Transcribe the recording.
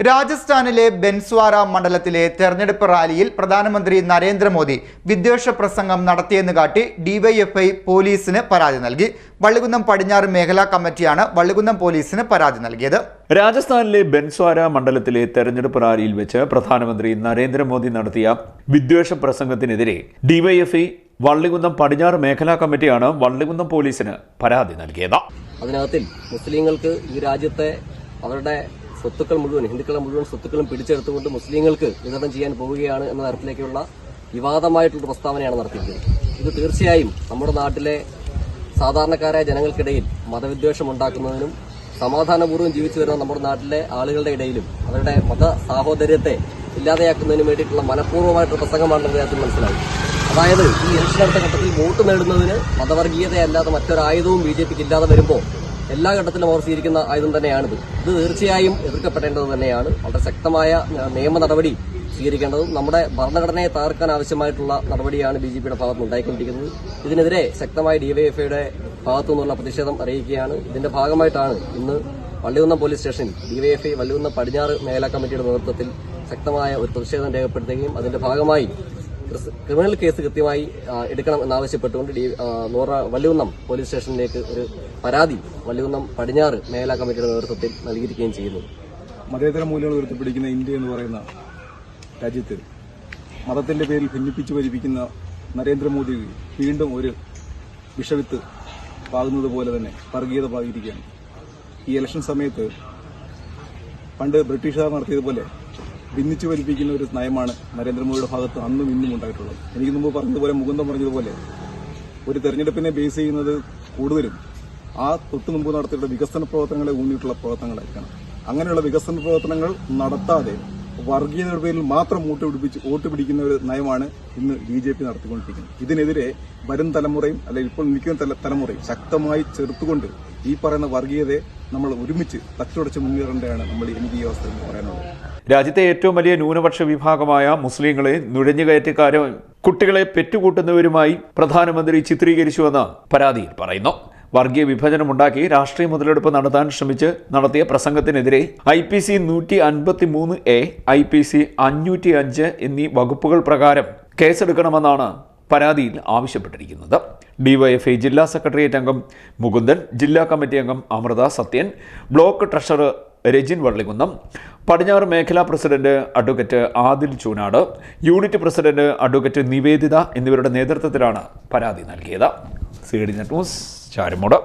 രാജസ്ഥാനിലെ ബെൻസ്വാര മണ്ഡലത്തിലെ തെരഞ്ഞെടുപ്പ് റാലിയിൽ പ്രധാനമന്ത്രി നരേന്ദ്രമോദി വിദ്വേഷ പ്രസംഗം നടത്തിയെന്ന് കാട്ടി ഡിവൈഎഫ്ഐ പോലീസിന് പരാതി നൽകി. വള്ളികുന്നം പടിഞ്ഞാറ് മേഖലാ കമ്മിറ്റിയാണ് വള്ളികുന്നം പോലീസിന് പരാതി നൽകിയത്. രാജസ്ഥാനിലെ ബെൻസ്വാര മണ്ഡലത്തിലെ തെരഞ്ഞെടുപ്പ് റാലിയിൽ വെച്ച് പ്രധാനമന്ത്രി നരേന്ദ്രമോദി നടത്തിയ വിദ്വേഷ പ്രസംഗത്തിനെതിരെ ഡിവൈഎഫ്ഐ വള്ളികുന്നം പടിഞ്ഞാറ് മേഖലാ കമ്മിറ്റിയാണ് വള്ളികുന്നം പോലീസിന് പരാതി നൽകിയത്. അതിനകത്തിൽ മുസ്ലിങ്ങൾക്ക് ഈ രാജ്യത്തെ അവരുടെ സ്വത്തുക്കൾ മുഴുവൻ ഹിന്ദുക്കളെ മുഴുവൻ സ്വത്തുക്കളും പിടിച്ചെടുത്തുകൊണ്ട് മുസ്ലിങ്ങൾക്ക് വിതരണം ചെയ്യാൻ പോവുകയാണ് എന്ന തരത്തിലേക്കുള്ള വിവാദമായിട്ടുള്ള പ്രസ്താവനയാണ് നടത്തിയിരിക്കുന്നത്. ഇത് തീർച്ചയായും നമ്മുടെ നാട്ടിലെ സാധാരണക്കാരായ ജനങ്ങൾക്കിടയിൽ മതവിദ്വേഷം ഉണ്ടാക്കുന്നതിനും സമാധാനപൂർവം ജീവിച്ചു വരുന്ന നമ്മുടെ നാട്ടിലെ ആളുകളുടെ ഇടയിലും അവരുടെ മത സാഹോദര്യത്തെ ഇല്ലാതെയാക്കുന്നതിന് വേണ്ടിയിട്ടുള്ള മനഃപൂർവമായിട്ടുള്ള പ്രസംഗമാണെന്ന് അദ്ദേഹത്തിന് മനസ്സിലായി. അതായത് ഈ ഇലക്ഷൻ അടുത്ത ഘട്ടത്തിൽ വോട്ട് നേടുന്നതിന് മതവർഗീയതയല്ലാതെ മറ്റൊരായുധവും ബി ജെ പിക്ക് ഇല്ലാതെ വരുമ്പോൾ എല്ലാ ഘട്ടത്തിലും അവർ സ്വീകരിക്കുന്ന ആയുധം തന്നെയാണിത് ഇത്. തീർച്ചയായും എതിർക്കപ്പെടേണ്ടത് തന്നെയാണ്. വളരെ ശക്തമായ നിയമ നടപടി സ്വീകരിക്കേണ്ടതും നമ്മുടെ ഭരണഘടനയെ തകർക്കാൻ ആവശ്യമായിട്ടുള്ള നടപടിയാണ് ബി ജെ പിയുടെ ഭാഗത്ത് ഉണ്ടായിക്കൊണ്ടിരിക്കുന്നത്. ഇതിനെതിരെ ശക്തമായ ഡിവൈഎഫ്ഐയുടെ ഭാഗത്തു നിന്നുള്ള പ്രതിഷേധം അറിയിക്കുകയാണ്. ഇതിന്റെ ഭാഗമായിട്ടാണ് ഇന്ന് Vallikunnam police station DYFI Vallikunnam പടിഞ്ഞാറ് മേഖലാ കമ്മിറ്റിയുടെ നേതൃത്വത്തിൽ ശക്തമായ ഒരു പ്രതിഷേധം രേഖപ്പെടുത്തുകയും അതിന്റെ ഭാഗമായി ക്രിമിനൽ കേസ് കൃത്യമായി എടുക്കണം എന്നാവശ്യപ്പെട്ടുകൊണ്ട് ഡി നൂറ വള്ളികുന്നം പോലീസ് സ്റ്റേഷനിലേക്ക് ഒരു പരാതി വള്ളികുന്നം പടിഞ്ഞാറ് മേഖലാ കമ്മിറ്റിയുടെ നേതൃത്വത്തിൽ നൽകിയിരിക്കുകയും ചെയ്യുന്നു. മതേതര മൂല്യങ്ങൾ ഉയർത്തിപ്പിടിക്കുന്ന ഇന്ത്യ എന്ന് പറയുന്ന രാജ്യത്ത് മതത്തിന്റെ പേരിൽ ഭിന്നിപ്പിച്ചു ഭരിപ്പിക്കുന്ന നരേന്ദ്രമോദി വീണ്ടും ഒരു വിഷവിത്ത് പാകുന്നത് പോലെ തന്നെ വർഗീയത പാകിയിരിക്കുകയാണ്. ഈ ഇലക്ഷൻ സമയത്ത് പണ്ട് ബ്രിട്ടീഷുകാർ നടത്തിയതുപോലെ ഭിന്നിച്ചു വലിപ്പിക്കുന്ന ഒരു നയമാണ് നരേന്ദ്രമോദിയുടെ ഭാഗത്ത് അന്നും ഇന്നും ഉണ്ടായിട്ടുള്ളത്. എനിക്ക് മുമ്പ് പറഞ്ഞതുപോലെ മുകുന്ദം പറഞ്ഞതുപോലെ ഒരു തെരഞ്ഞെടുപ്പിനെ ബേസ് ചെയ്യുന്നത് കൂടുതലും ആ തൊട്ടു മുമ്പ് നടത്തിയിട്ടുള്ള വികസന പ്രവർത്തനങ്ങളെ ഊന്നിയിട്ടുള്ള പ്രവർത്തനങ്ങളായിരിക്കണം. അങ്ങനെയുള്ള വികസന പ്രവർത്തനങ്ങൾ നടത്താതെ വർഗീയതയുടെ പേരിൽ മാത്രം വോട്ട് പിടിപ്പിച്ച് വോട്ട് പിടിക്കുന്ന ഒരു നയമാണ് ഇന്ന് ബി ജെ പി നടത്തിക്കൊണ്ടിരിക്കുന്നത്. ഇതിനെതിരെ വരും തലമുറയും അല്ലെങ്കിൽ ഇപ്പോൾ നിൽക്കുന്ന തല- തലമുറയും ശക്തമായി ചെറുത്തുകൊണ്ട് ഈ പറയുന്ന വർഗീയതയെ നമ്മൾ ഒരുമിച്ച് തച്ചുടച്ച് മുന്നേറേണ്ടതാണ് നമ്മൾ എനിക്ക് ഈ അവസരത്തിൽ പറയാനുള്ളത്. രാജ്യത്തെ ഏറ്റവും വലിയ ന്യൂനപക്ഷ വിഭാഗമായ മുസ്ലിങ്ങളെ നുഴഞ്ഞുകയറ്റക്കാരും കുട്ടികളെ പെറ്റുകൂട്ടുന്നവരുമായി പ്രധാനമന്ത്രി ചിത്രീകരിച്ചുവെന്ന് പരാതിയിൽ പറയുന്നു. വർഗീയ വിഭജനമുണ്ടാക്കി രാഷ്ട്രീയ മുതലെടുപ്പ് നടത്താൻ ശ്രമിച്ച് നടത്തിയ പ്രസംഗത്തിനെതിരെ ഐ പി സി നൂറ്റി അൻപത്തി മൂന്ന് എ ഐ പി സി അഞ്ഞൂറ്റി അഞ്ച് എന്നീ വകുപ്പുകൾ പ്രകാരം കേസെടുക്കണമെന്നാണ് പരാതിയിൽ ആവശ്യപ്പെട്ടിരിക്കുന്നത്. ഡിവൈഎഫ്ഐ ജില്ലാ സെക്രട്ടേറിയറ്റ് അംഗം മുകുന്ദൻ ജില്ലാ കമ്മിറ്റി അംഗം അമൃത സത്യൻ ബ്ലോക്ക് ട്രഷറർ രജിൻ വള്ളികുന്നം പടിഞ്ഞാറ് മേഖലാ president advocate Adil Chunad unit president advocate Niveditha എന്നിവരുടെ നേതൃത്വത്തിലാണ് പരാതി നൽകിയത്. C D net news Charummood.